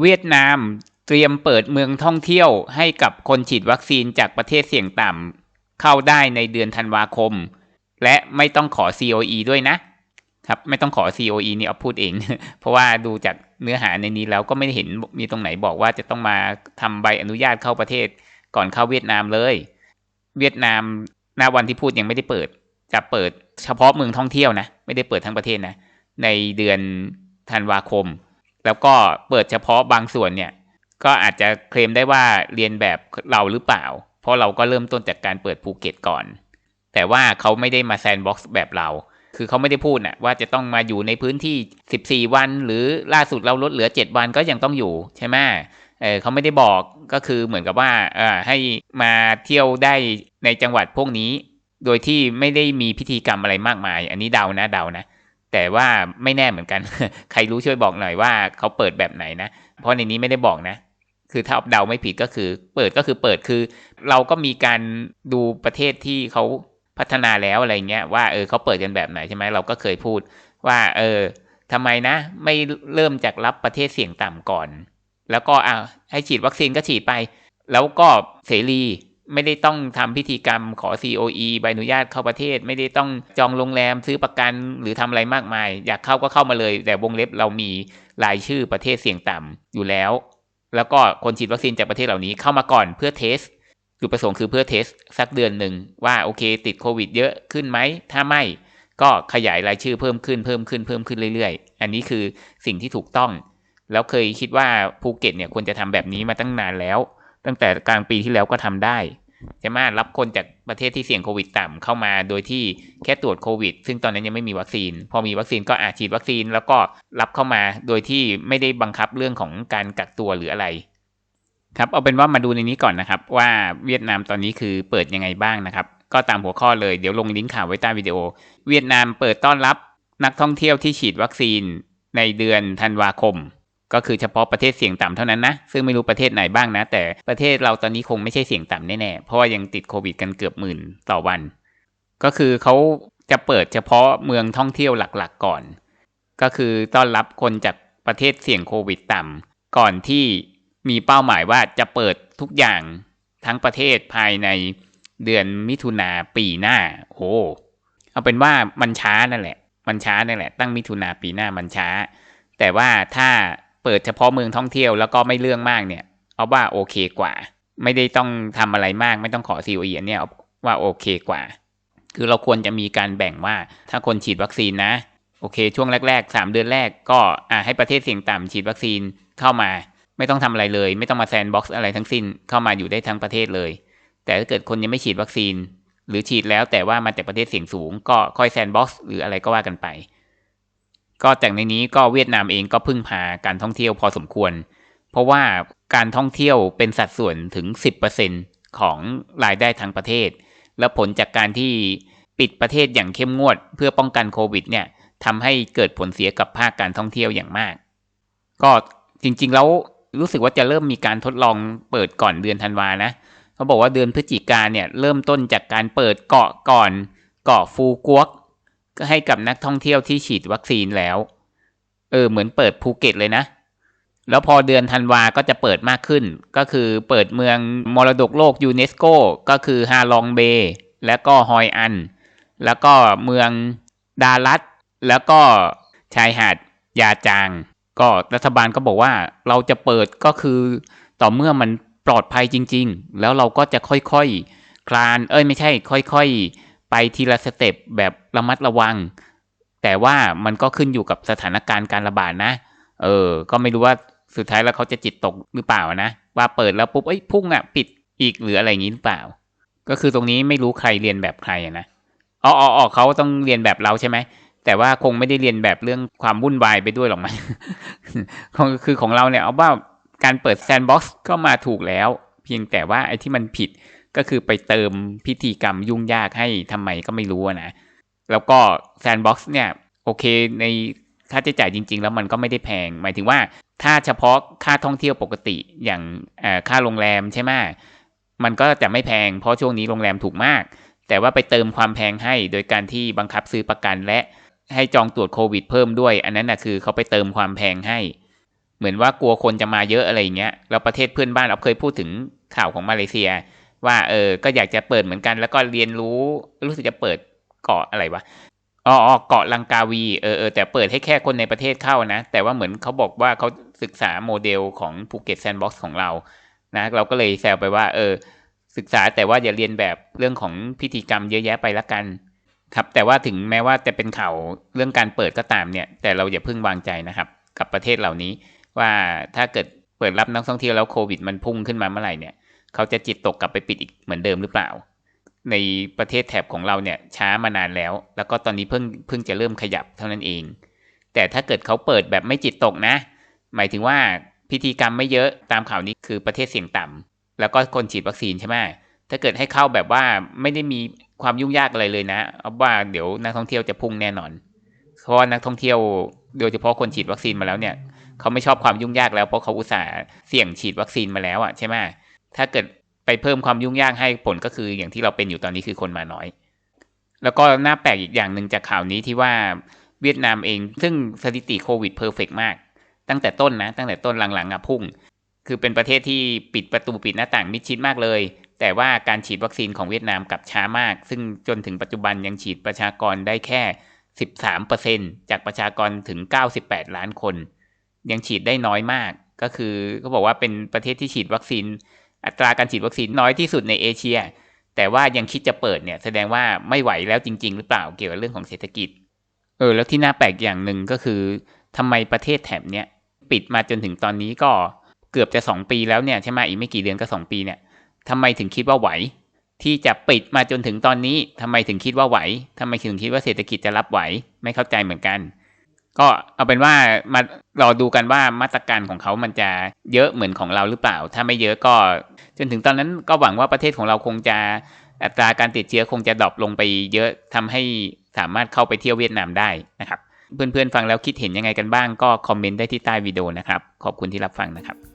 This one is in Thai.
เวียดนามเตรียมเปิดเมืองท่องเที่ยวให้กับคนฉีดวัคซีนจากประเทศเสี่ยงต่ำเข้าได้ในเดือนธันวาคม และไม่ต้องขอ COE ด้วยนะครับ ไม่ต้องขอ COE นี่เอาพูดเอง เพราะว่าดูจากเนื้อหาในนี้แล้วก็ไม่เห็นมีตรงไหนบอกว่าจะต้องมาทำใบอนุญาตเข้าประเทศก่อนเข้าเวียดนามเลย เวียดนามณวันที่พูดยังไม่ได้เปิด จะเปิดเฉพาะเมืองท่องเที่ยวนะ ไม่ได้เปิดทั้งประเทศนะ ในเดือนธันวาคม แล้วก็เปิดเฉพาะบางส่วนเนี่ย ก็อาจจะเคลมได้ว่าเรียนแบบเราหรือเปล่า เพราะเราก็เริ่มต้นจากการเปิดภูเก็ตก่อน แต่ว่าเขาไม่ได้มาแซนด์บ็อกซ์แบบเรา คือเขาไม่ได้พูดนะว่าจะต้องมาอยู่ในพื้นที่ 14 วัน หรือล่าสุดเราลดเหลือ 7 วันก็ยังต้องอยู่ใช่ไหมเออเขาไม่ได้บอกก็คือเหมือนกับว่าเออให้มาเที่ยวได้ในจังหวัดพวกนี้ โดยที่ไม่ได้มีพิธีกรรมอะไรมากมาย อันนี้เดานะเดานะ แต่ว่าไม่แน่เหมือนกัน ใครรู้ช่วยบอกหน่อยว่าเขาเปิดแบบไหนนะ เพราะในนี้ไม่ได้บอกนะ คือถ้าเดาไม่ผิดก็คือ เปิดก็คือเปิดคือ เราก็มีการดูประเทศที่เขาพัฒนาแล้วอะไรเงี้ยว่าเออเขาเปิดกันแบบไหนใช่ไหมเราก็เคยพูดว่า เออทำไมนะ ไม่เริ่มจากรับประเทศเสี่ยงต่ำก่อน แล้วก็อ่าให้ฉีดวัคซีนก็ฉีดไป แล้วก็เสรี ไม่ได้ต้องทำพิธีกรรมขอ COE ใบอนุญาตเข้าประเทศ ไม่ได้ต้องจองโรงแรมซื้อประกันหรือทำอะไรมากมาย อยากเข้าก็เข้ามาเลย แต่วงเล็บเรามีรายชื่อประเทศเสี่ยงต่ำอยู่แล้ว แล้วก็คนฉีดวัคซีนจากประเทศเหล่านี้เข้ามาก่อนเพื่อเทสจุดประสงค์คือเพื่อเทสสักเดือนหนึ่งว่าโอเค ติดโควิดเยอะขึ้นไหมถ้าไม่ก็ขยายรายชื่อเพิ่มขึ้นเพิ่มขึ้นเพิ่มขึ้นเรื่อยๆ อันนี้คือสิ่งที่ถูกต้อง แล้วเคยคิดว่าภูเก็ตเนี่ยควรจะทำแบบนี้มาตั้งนานแล้ว ตั้งแต่กลางปีที่แล้วก็ทำได้ใช่ไหมรับคนจากประเทศที่เสี่ยงโควิดต่ำเข้ามาโดยที่แค่ตรวจโควิด ซึ่งตอนนั้นยังไม่มีวัคซีน พอมีวัคซีนก็อาจฉีดวัคซีนแล้วก็รับเข้ามาโดยที่ไม่ได้บังคับเรื่องของการกักตัวหรืออะไร ครับเอาเป็นว่ามาดูในนี้ก่อนนะครับ ว่าเวียดนามตอนนี้คือเปิดยังไงบ้างนะครับ ก็ตามหัวข้อเลยเดี๋ยวลงลิงก์ข่าวไว้ใต้วิดีโอ เวียดนามเปิดต้อนรับนักท่องเที่ยวที่ฉีดวัคซีนในเดือนธันวาคม ก็คือเฉพาะประเทศเสี่ยงต่ำเท่านั้นนะ ซึ่งไม่รู้ประเทศไหนบ้างนะ แต่ประเทศเราตอนนี้คงไม่ใช่เสี่ยงต่ำแน่ๆ เพราะว่ายังติดโควิดกันเกือบหมื่นต่อวัน ก็คือเขาจะเปิดเฉพาะเมืองท่องเที่ยวหลักๆก่อน ก็คือต้อนรับคนจากประเทศเสี่ยงโควิดต่ำก่อนที่มีเป้าหมายว่าจะเปิดทุกอย่างทั้งประเทศภายในเดือนมิถุนาปีหน้าโอ้เอาเป็นว่ามันช้านั่นแหละ มันช้านั่นแหละ ตั้งมิถุนาปีหน้ามันช้า แต่ว่าถ้า เปิดเฉพาะเมืองท่องเที่ยวแล้วก็ไม่เรื่องมากเนี่ยเอาว่าโอเคกว่า ไม่ได้ต้องทำอะไรมากไม่ต้องขอ COE อันเนี้ยว่าโอเคกว่า คือเราควรจะมีการแบ่งว่าถ้าคนฉีดวัคซีนนะ โอเค ช่วงแรก ๆ 3 เดือนแรกก็อ่าให้ประเทศเสี่ยงต่ำฉีดวัคซีนเข้ามา ไม่ต้องทำอะไรเลย ไม่ต้องมาแซนบ็อกซ์อะไรทั้งสิ้นเข้ามาอยู่ได้ทั้งประเทศเลย แต่ถ้าเกิดคนยังไม่ฉีดวัคซีน หรือฉีดแล้วแต่ว่ามาจากประเทศเสี่ยงสูง ก็ค่อยแซนบ็อกซ์หรืออะไรก็ว่ากันไป ก็จากในนี้ก็เวียดนามเองก็พึ่งพาการท่องเที่ยวพอสมควร เพราะว่าการท่องเที่ยวเป็นสัดส่วนถึง 10%ของรายได้ทางประเทศ และผลจากการที่ปิดประเทศอย่างเข้มงวด เพื่อป้องกันโควิดเนี่ยทำให้เกิดผลเสียกับภาคการท่องเที่ยวอย่างมาก ก็จริงๆแล้วรู้สึกว่าจะเริ่มมีการทดลองเปิดก่อนเดือนธันวานะเขาบอกว่าเดือนพฤศจิกาเนี่ยเริ่มต้นจากการเปิดเกาะก่อน เกาะฟูกวก ก็ให้กับนักท่องเที่ยวที่ฉีดวัคซีนแล้ว เออ เหมือนเปิดภูเก็ตเลยนะ แล้วพอเดือนธันวาก็จะเปิดมากขึ้น ก็คือเปิดเมืองมรดกโลกยูเนสโกก็คือฮาลองเบย์และก็ฮอยอัน แล้วก็เมืองดารัตแล้วก็ชายหาดยาจาง ก็รัฐบาลก็บอกว่าเราจะเปิดก็คือต่อเมื่อมันปลอดภัยจริง ๆ แล้วเราก็จะค่อยๆคคลาน เอ้ยไม่ใช่ ค่อยๆ ไปทีละสเต็ปแบบระมัดระวัง แต่ว่ามันก็ขึ้นอยู่กับสถานการณ์การระบาดนะ เออ ก็ไม่รู้ว่าสุดท้ายแล้วเขาจะจิตตกหรือเปล่านะ ว่าเปิดแล้วปุ๊บเอ้ยพุ่งอะ ปิดอีกหรืออะไรอย่างนี้หรือเปล่า ก็คือตรงนี้ไม่รู้ใครเรียนแบบใครนะอ๋ออ๋อเขาต้องเรียนแบบเราใช่ไหมแต่ว่าคงไม่ได้เรียนแบบเรื่องความวุ่นวายไปด้วยหรอกมั้งคือของเราเนี่ยเอาว่าการเปิดแซนด์บ็อกซ์ก็มาถูกแล้ว เพียงแต่ว่าไอ้ที่มันผิด ก็คือไปเติมพิธีกรรมยุ่งยากให้ทำไมก็ไม่รู้นะ แล้วก็แซนด์บ็อกซ์เนี่ย โอเคในค่าใช้จ่ายจริง ๆ แล้วมันก็ไม่ได้แพง หมายถึงว่าถ้าเฉพาะค่าท่องเที่ยวปกติอย่างค่าโรงแรมใช่ไหมมันก็จะไม่แพง เพราะช่วงนี้โรงแรมถูกมาก แต่ว่าไปเติมความแพงให้โดยการที่บังคับซื้อประกันและให้จองตรวจโควิดเพิ่มด้วย อันนั้นนะคือเขาไปเติมความแพงให้ เหมือนว่ากลัวคนจะมาเยอะอะไรเงี้ยแล้วประเทศเพื่อนบ้านเราเคยพูดถึงข่าวของมาเลเซีย ว่าเออ ก็อยากจะเปิดเหมือนกัน แล้วก็เรียนรู้ รู้สึกจะเปิดเกาะอะไรวะอ๋อเกาะลังกาวีเออเออแต่เปิดให้แค่คนในประเทศเข้านะ แต่ว่าเหมือนเขาบอกว่าเขาศึกษาโมเดลของภูเก็ตแซนด์บ็อกซ์ของเรา นะ เราก็เลยแซวไปว่า เออ ศึกษาแต่ว่าอย่าเรียนแบบเรื่องของพิธีกรรมเยอะแยะไปละกัน ครับ แต่ว่าถึงแม้ว่าจะเป็นข่าวเรื่องการเปิดก็ตามเนี่ย แต่เราอย่าเพิ่งวางใจนะครับ กับประเทศเหล่านี้ ว่าถ้าเกิดเปิดรับนักท่องเที่ยวแล้วโควิดมันพุ่งขึ้นมาเมื่อไหร่เนี่ย เขาจะจิตตกกลับไปปิดอีกเหมือนเดิมหรือเปล่า ในประเทศแถบของเราเนี่ยช้ามานานแล้ว แล้วก็ตอนนี้เพิ่งเพิ่งจะเริ่มขยับเท่านั้นเอง แต่ถ้าเกิดเขาเปิดแบบไม่จิตตกนะ หมายถึงว่าพิธีกรรมไม่เยอะตามข่าวนี้คือประเทศเสี่ยงต่ำแล้วก็คนฉีดวัคซีนใช่ไหมถ้าเกิดให้เข้าแบบว่าไม่ได้มีความยุ่งยากอะไรเลยนะเอาว่าเดี๋ยวนักท่องเที่ยวจะพุ่งแน่นอน เพราะนักท่องเที่ยวโดยเฉพาะคนฉีดวัคซีนมาแล้วเนี่ยเขาไม่ชอบความยุ่งยากแล้วเพราะเขาอุตส่าห์เสี่ยงฉีดวัคซีนมาแล้วอะใช่ไหม ถ้าเกิดไปเพิ่มความยุ่งยากให้ผลก็คืออย่างที่เราเป็นอยู่ตอนนี้คือคนมาน้อย แล้วก็น่าแปลกอีกอย่างหนึ่งจากข่าวนี้ที่ว่าเวียดนามเอง ซึ่งสถิติโควิดเพอร์เฟกมาก ตั้งแต่ต้นนะ ตั้งแต่ต้นหลังๆอะพุ่ง คือเป็นประเทศที่ปิดประตูปิดหน้าต่างมิดชิดมากเลย แต่ว่าการฉีดวัคซีนของเวียดนามกลับช้ามาก ซึ่งจนถึงปัจจุบันยังฉีดประชากรได้แค่ 13%จากประชากรถึง 98 ล้านคน ยังฉีดได้น้อยมาก ก็คือเขาบอกว่าเป็นประเทศที่ฉีดวัคซีน อัตราการฉีดวัคซีนน้อยที่สุดในเอเชีย แต่ว่ายังคิดจะเปิดเนี่ยแสดงว่าไม่ไหวแล้วจริง ๆ หรือเปล่าเกี่ยวกับเรื่องของเศรษฐกิจ เออแล้วที่น่าแปลกอย่างหนึ่งก็คือทำไมประเทศแถบเนี้ยปิดมาจนถึงตอนนี้ก็เกือบจะสองปีแล้วเนี่ยใช่ไหมอีกไม่กี่เดือนก็สองปีเนี่ยทำไมถึงคิดว่าไหว ที่จะปิดมาจนถึงตอนนี้ทำไมถึงคิดว่าไหวทำไมถึงคิดว่าเศรษฐกิจจะรับไหว ไม่เข้าใจเหมือนกัน ก็เอาเป็นว่ามารอดูกันว่ามาตรการของเขามันจะเยอะเหมือนของเราหรือเปล่า ถ้าไม่เยอะก็ จนถึงตอนนั้นก็หวังว่าประเทศของเราคงจะอัตราการติดเชื้อคงจะดรอปลงไปเยอะทำให้สามารถเข้าไปเที่ยวเวียดนามได้นะครับ เพื่อนๆฟังแล้วคิดเห็นยังไงกันบ้างก็คอมเมนต์ได้ที่ใต้วิดีโอนะครับ ขอบคุณที่รับฟังนะครับ